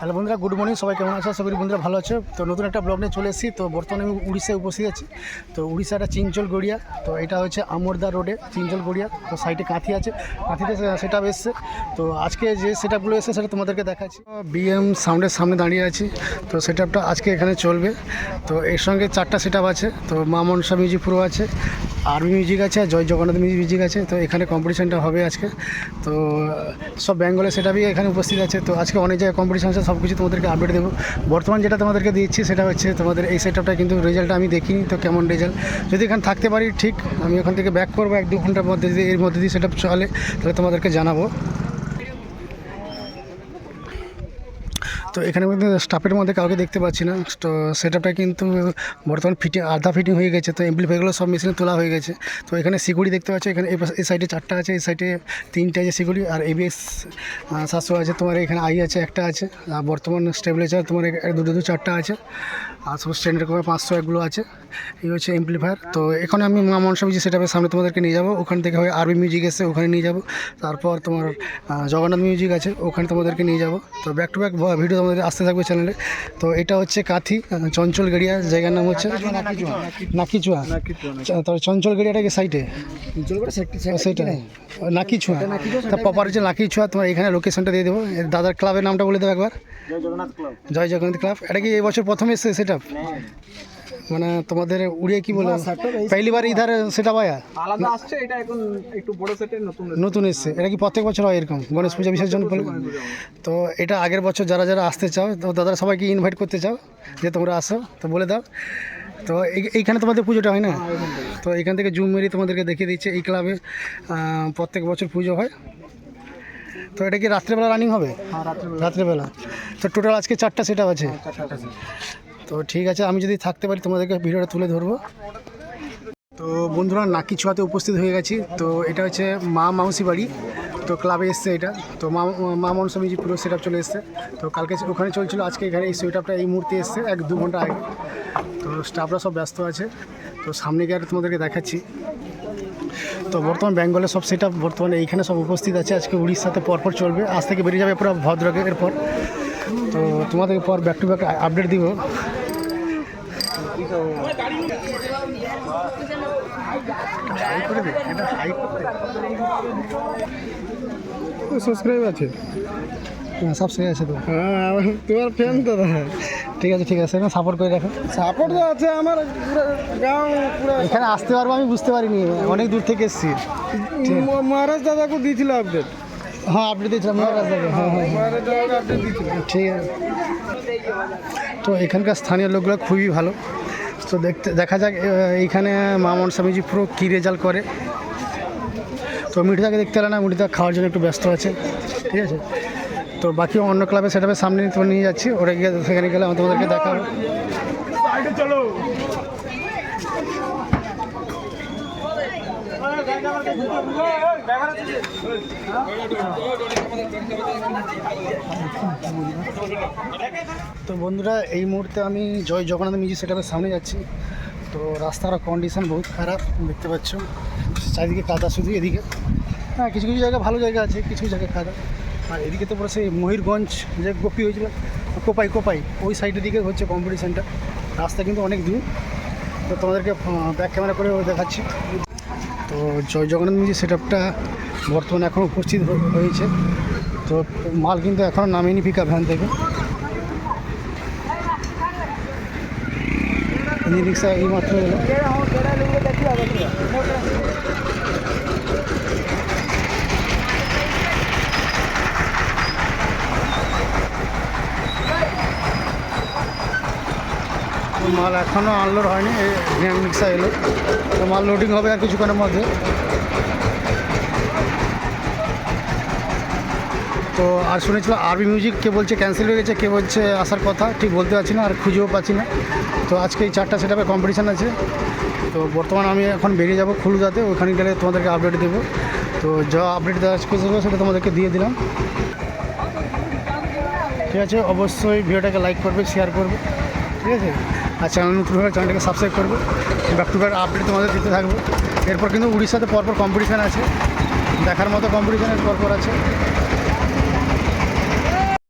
Hello বন্ধুরা, good morning, সবাই কেমন আছে? আশা করি বন্ধুরা ভালো আছে। তো নতুন একটা ব্লগ নিয়ে চলে এসেছি। তো বর্তমানে আমি উড়িষ্যায় উপস্থিত আছি। তো উড়িষ্যাটা চিঞ্চল গড়িয়া। তো এটা হচ্ছে আমরদা রোডে চিঞ্চল গড়িয়া। তো সাইডে কাঁথি আছে। কাঁথিতে সেট এসছে। তো আজকে যে সেট আপগুলো এসছে সেটা তোমাদেরকে দেখাচ্ছি। বিএম সাউন্ডের সামনে দাঁড়িয়ে আছি। তো সেট আপটা আজকে এখানে চলবে। তো এর সঙ্গে চারটা সেট আছে। তো মা মনসা মিউজিক প্রো আছে। আর্মি মিউজিক আছে জয় জগন্নাথ মিউজিক আছে। তো এখানে কম্পিটিশানটা হবে আজকে। তো, সব বেঙ্গলের বি এখানে উপস্থিত আছে। তো আজকে অনেক জায়গায় কম্পিটিশান আছে সব কিছু তোমাদেরকে আপডেট দেবো। বর্তমান যেটা তোমাদেরকে দিচ্ছি সেটা হচ্ছে তোমাদের এই সেটআপটা কিন্তু রেজাল্টটা আমি দেখিনি, তো কেমন রেজাল্ট যদি এখানে থাকতে পারি, ঠিক, আমি ওখান থেকে ব্যাক করব এক দু ঘণ্টার মধ্যে যদি এর মধ্যে দিয়ে সেটা চলে, তাহলে তোমাদেরকে জানাব। তো এখানে স্টাফের মধ্যে কাউকে দেখতে পাচ্ছি না। তো সেটআপটা কিন্তু বর্তমান ফিটিং আধা ফিটিং হয়ে গেছে। তো এমপ্লিফাইগুলো সব মেশিনে তোলা হয়ে গেছে। তো এখানে সিকিউরিটি দেখতে পাচ্ছি, এখানে এই সাইডে চারটা আছে, এই সাইডে তিনটে আছে সিকিউরিটি আর এবিএস সাতশো আছে। তোমার এখানে আই আছে, একটা আছে। আর বর্তমান স্টেবিলাইজার তোমার দুটো দু চারটা আছে। আর সব স্ট্যান্ডার্ড করে পাঁচশো একগুলো আছে। এই হচ্ছে এমপ্লিফায়ার তো এখানে আমি মা মনসা মিউজিক সেটাপের সামনে তোমাদেরকে নিয়ে যাব, ওখান থেকে হয় আরবি মিউজিক এসে ওখানে নিয়ে যাব। তারপর তোমার জগন্নাথ মিউজিক আছে, ওখানে তোমাদেরকে নিয়ে যাব। তো ব্যাক টু ব্যাক ভিডিও তোমাদের আসতে থাকবে চ্যানেলে তো এটা হচ্ছে কাথি চঞ্চল গেড়িয়া জায়গার নাম হচ্ছে নাকিচুয়া। তারপর চঞ্চল গেড়িয়াটা কি সাইটে সেইটা নাকিছুয়া তা প্রপার হচ্ছে নাকিছুয়া তোমার এখানে লোকেশনটা দিয়ে দেবো। দাদার ক্লাবের নামটা বলে দেবো একবার। জয় জগন্নাথ ক্লাব এটা কি এবছর বছর প্রথম এসছে সেটা মানে তোমাদের উড়িয়ে কি বলে পেহলি বার ইধার সেটা পায়া? আলাদা আসছে এটা এখন একটু বড় সেটের নতুন নতুন এসছে। এটা কি প্রত্যেক বছর হয় এরকম? গণেশ পূজা বিসর্জন তো এটা আগের বছর যারা যারা আসতে চাও তো দাদারা সবাইকে ইনভাইট করতে চাও যে তোমরা আসো তো বলে দাও। তো এই- এইখানে তোমাদের পুজোটা হয় না? তো এখান থেকে জুম মেরি তোমাদেরকে দেখিয়ে দিচ্ছে এই ক্লাবে প্রত্যেক বছর পুজো হয়। তো এটা কি রাত্রেবেলা রানিং হবে? হ্যাঁ রাত্রেবেলা। তো টোটাল আজকে চারটা সেট আছে। তো ঠিক আছে, আমি যদি থাকতে পারি তোমাদেরকে ভিডিওটা তুলে ধরবো। তো বন্ধুরা, নাকি ছোঁয়াতে উপস্থিত হয়ে গেছি। তো এটা হচ্ছে মা মাউসি বাড়ি। তো ক্লাবে এসছে এটা। তো মা মা মনসা মিউজিক পুরো সেট চলে এসছে। তো কালকে ওখানে চলছিল, আজকে এখানে এই সেট এই মুহূর্তে এসছে, এক দু ঘণ্টা আগে। তো স্টাফরা সব ব্যস্ত আছে। তো সামনে গিয়ে তোমাদেরকে দেখাচ্ছি। তো বর্তমান বেঙ্গলে সব সেট বর্তমানে এইখানে সব উপস্থিত আছে। আজকে উড়িষ্যাতে পরপর চলবে। আজ থেকে বেরিয়ে যাবে পুরো ভদ্রকের পর। তো তোমাদেরকে পর ব্যাক টু ব্যাক আপডেট দিব হাই করে দে এটা হাই করে সাবস্ক্রাইব আছে? হ্যাঁ সব সহি আছে তো। হ্যাঁ তোমার ফ্যান তো ঠিক আছে ঠিক আছে সাপোর্ট করে রাখো। সাপোর্ট তো আছে আমার গাঁও এখানে আসতে পারব আমি বুঝতে পারিনি। অনেক দূর থেকে এসেছি। মহারাজ দাদাকে দিয়েছিল আপডেট হ্যাঁ আপডেট দিয়েছিলাম মহারাজ দাদা হ্যাঁ হ্যাঁ মহারাজ দাদাকে আপডেট দিয়েছিল। ঠিক আছে। তো এখানকার স্থানীয় লোকগুলো খুবই ভালো। তো দেখতে দেখা যাক এইখানে মামন স্বামীজি পুরো কী রেজাল্ট করে। তো মিঠুদাকে দেখতে পেলে না, মিঠুদা খাওয়ার জন্য একটু ব্যস্ত আছে, ঠিক আছে? তো বাকি অন্য ক্লাবে সেটাপের সামনে তো নিয়ে যাচ্ছি, ওরা গিয়ে সেখানে গেলে আমি তোমাদেরকে দেখাবো। তো বন্ধুরা, এই মুহূর্তে আমি জয় জগন্নাথ মিউজিক সেটাপের সামনে যাচ্ছি। তো রাস্তার কন্ডিশন বহুত খারাপ, দেখতে পাচ্ছ। চারিদিকে কাদা শুধু এদিকে। হ্যাঁ কিছু কিছু জায়গা ভালো জায়গা আছে, কিছু জায়গায় কাদা। আর এদিকে তো পুরো সেই ময়ূরগঞ্জ যে গোপি হয়েছিল, কোপাই কোপাই, ওই সাইডের দিকে হচ্ছে কম্পিটিশানটা রাস্তা কিন্তু অনেক দূর। তো তোমাদেরকে ব্যাক ক্যামেরা করে দেখাচ্ছি। তো জয় জগন্নাথ মিউজিক সেটআপটা বর্তমানে এখন উপস্থিত হয়েছে। তো মাল কিন্তু এখন নামেনি পিক ভ্যান থেকে। রিক্সা এইমাত্র মাল এখনও আনলোড হয়নি, এই ভ্যান রিক্সা এলো। তো মাল লোডিং হবে আর কিছুক্ষণের মধ্যে। তো আর শুনেছিলাম আরবি মিউজিক কে বলছে ক্যান্সেল হয়ে গেছে, কে বলছে আসার কথা, ঠিক বলতে পারছি না, আর খুঁজেও পাচ্ছি না। তো আজকে এই চারটা সেটাপে কম্পিটিশান আছে। তো বর্তমান আমি এখন বেরিয়ে যাব খুলুদাতে ওখানে গেলে তোমাদেরকে আপডেট দেবো। তো যা আপডেট দেওয়া সেটা তোমাদেরকে দিয়ে দিলাম। ঠিক আছে, অবশ্যই ভিডিওটাকে লাইক করবে শেয়ার করবে। ঠিক আছে? আর চ্যানেল নতুন হলে চ্যানেলটাকে সাবস্ক্রাইব করব। ব্যাক টু ব্যাক আপডেট তোমাদের দিতে থাকব। এরপর কিন্তু উড়িষ্যাতে পরপর কম্পিটিশান আছে। দেখার মতো কম্পিটিশানের পরপর আছে।